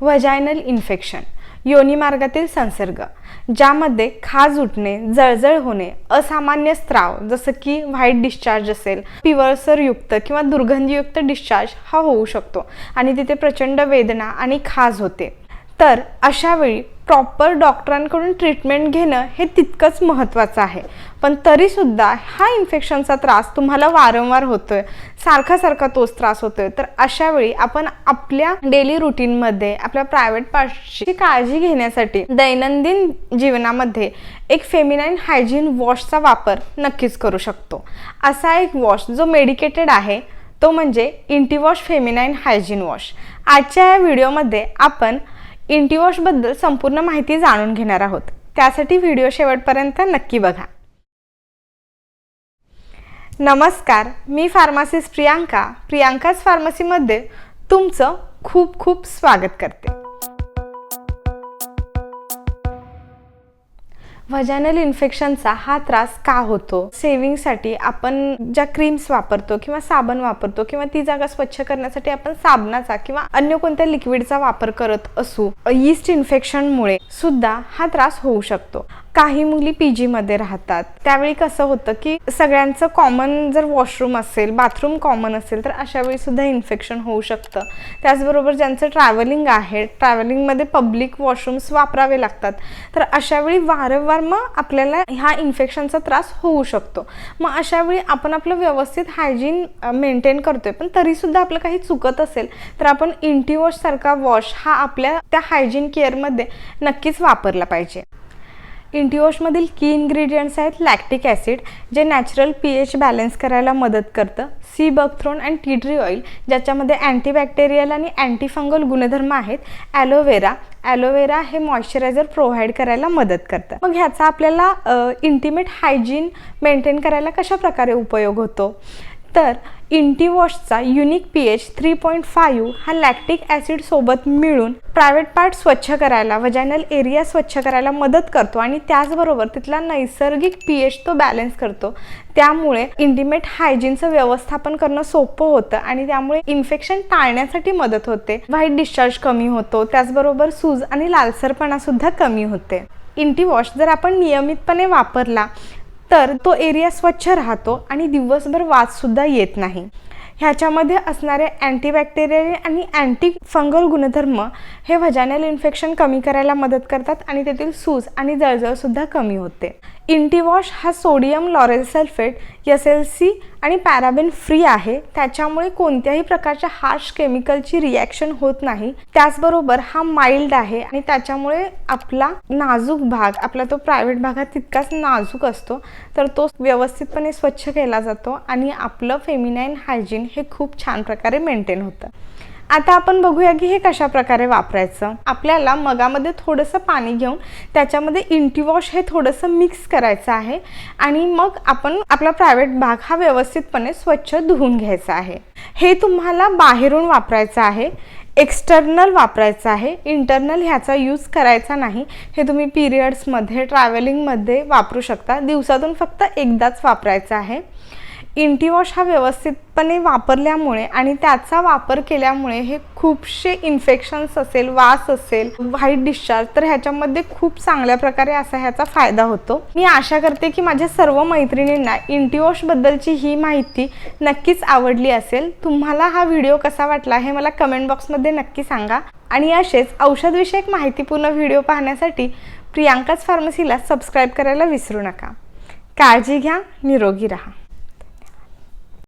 व्हजायनल infection योनी मार्गातील संसर्ग ज्यामध्ये खाज उठणे जळजळ होणे असामान्य स्त्राव जसं की व्हाईट डिस्चार्ज असेल पिवळसरयुक्त किंवा दुर्गंधीयुक्त डिस्चार्ज हा होऊ शकतो आणि तिथे प्रचंड वेदना आणि खाज होते. तर अशावेळी प्रॉपर डॉक्टरांकडून ट्रीटमेंट घेणं हे तितकंच महत्त्वाचं आहे. पण तरीसुद्धा हा इन्फेक्शनचा त्रास तुम्हाला वारंवार होतो आहे सारखा सारखा तोच त्रास होतो आहे तर अशावेळी आपण आपल्या डेली रुटीनमध्ये आपल्या प्रायव्हेट पार्टची काळजी घेण्यासाठी दैनंदिन जीवनामध्ये एक फेमिनाईन हायजीन वॉशचा वापर नक्कीच करू शकतो. असा एक वॉश जो मेडिकेटेड आहे तो म्हणजे इंटीवॉश फेमिनाईन हायजीन वॉश आजच्या या व्हिडिओमध्ये आपण इंटिवॉशबद्दल संपूर्ण माहिती जाणून घेणार आहोत. त्यासाठी व्हिडिओ शेवटपर्यंत नक्की बघा. नमस्कार मी फार्मासिस्ट प्रियांका. प्रियांकाच फार्मसीमध्ये तुमचं खूप खूप स्वागत करते. व्हजॅनल इन्फेक्शनचा हा त्रास का होतो? सेव्हिंगसाठी आपण ज्या क्रीम्स वापरतो किंवा साबण वापरतो किंवा ती जागा स्वच्छ करण्यासाठी आपण साबणाचा किंवा अन्य कोणत्या लिक्विडचा वापर करत असू यीस्ट इन्फेक्शनमुळे सुद्धा हा त्रास होऊ शकतो. काही मुली पी जीमध्ये राहतात. त्यावेळी कसं होतं की सगळ्यांचं कॉमन जर वॉशरूम असेल बाथरूम कॉमन असेल तर अशा वेळी सुद्धा इन्फेक्शन होऊ शकतं. त्याचबरोबर ज्यांचं ट्रॅव्हलिंग आहे ट्रॅव्हलिंगमध्ये पब्लिक वॉशरूम्स वापरावे लागतात. तर अशा वेळी वारंवार मग आपल्याला ह्या इन्फेक्शनचा त्रास होऊ शकतो. मग अशा वेळी आपण आपलं व्यवस्थित हायजीन मेंटेन करतोय पण तरीसुद्धा आपलं काही चुकत असेल तर आपण इंटिवॉश सारखा वॉश हा आपल्या त्या हायजीन केअरमध्ये नक्कीच वापरला पाहिजे. इंटिओशमधील की इन्ग्रेडियंट्स आहेत लॅक्टिक ॲसिड जे नॅचरल पी एच बॅलन्स करायला मदत करतं. Sea buckthorn and tea tree oil ज्याच्यामध्ये अँटीबॅक्टेरियल आणि अँटीफंगल गुणधर्म आहेत. ॲलोवेरा ॲलोवेरा हे मॉइश्चरायझर प्रोव्हाइड करायला मदत करतं. मग ह्याचा आपल्याला इंटिमेट हायजीन मेंटेन करायला कशा प्रकारे उपयोग होतो? तर इंटिवॉशचा unique P H three point five हा लॅक्टिक ॲसिडसोबत मिळून प्रायव्हेट पार्ट स्वच्छ करायला वजायनल एरिया स्वच्छ करायला मदत करतो आणि त्याचबरोबर तिथला नैसर्गिक पी एच तो बॅलन्स करतो. त्यामुळे इंटिमेट हायजीनचं व्यवस्थापन करणं सोपं होतं आणि त्यामुळे इन्फेक्शन टाळण्यासाठी मदत होते. व्हाईट डिस्चार्ज कमी होतो त्याचबरोबर सूज आणि लालसरपणा सुद्धा कमी होते. इंटीवॉश जर आपण नियमितपणे वापरला तर तो एरिया स्वच्छ राहतो आणि दिवसभर वाससुद्धा येत नाही. ह्याच्यामध्ये असणारे अँटीबॅक्टेरियल आणि अँटी फंगल गुणधर्म हे व्हजायनल इन्फेक्शन कमी करायला मदत करतात आणि तेथील सूज आणि जळजळसुद्धा कमी होते. इंटीवॉश हा sodium lauryl sulphate S L C आणि पॅराबिन फ्री आहे. त्याच्यामुळे कोणत्याही प्रकारच्या हार्श केमिकलची रिॲक्शन होत नाही. त्याचबरोबर हा माइल्ड आहे आणि त्याच्यामुळे आपला नाजूक भाग आपला तो प्रायव्हेट भागात तितकाच नाजूक असतो. तर तो व्यवस्थितपणे स्वच्छ केला जातो आणि आपलं फेमिनाईन हायजीन हे खूप छान प्रकारे मेंटेन होतं. आता आपण बघूया की हे कशा प्रकारे वापरायचं. आपल्याला मगामध्ये थोडंसं पाणी घेऊन त्याच्यामध्ये इंटीवॉश हे थोडंसं मिक्स करायचं आहे आणि मग आपण आपला प्रायव्हेट भाग हा व्यवस्थितपणे स्वच्छ धुवून घ्यायचा आहे. हे तुम्हाला बाहेरून वापरायचं आहे एक्स्टर्नल वापरायचं आहे इंटरनल ह्याचा यूज करायचा नाही. हे तुम्ही पिरियड्समध्ये ट्रॅव्हलिंगमध्ये वापरू शकता. दिवसातून फक्त एकदाच वापरायचं आहे. इंटीवॉश हा व्यवस्थितपणे वापरल्यामुळे आणि त्याचा वापर केल्यामुळे हे खूपसे इन्फेक्शन्स असेल वास असेल व्हाईट डिस्चार्ज तर ह्याच्यामध्ये खूप चांगल्या प्रकारे असा ह्याचा फायदा होतो. मी आशा करते की माझ्या सर्व मैत्रिणींना इंटीवॉशबद्दलची ही माहिती नक्कीच आवडली असेल. तुम्हाला हा व्हिडिओ कसा वाटला हे मला कमेंट बॉक्समध्ये नक्की सांगा. आणि असेच औषधविषयक माहितीपूर्ण व्हिडिओ पाहण्यासाठी प्रियांकाच फार्मसीला सबस्क्राईब करायला विसरू नका. काळजी घ्या निरोगी राहा.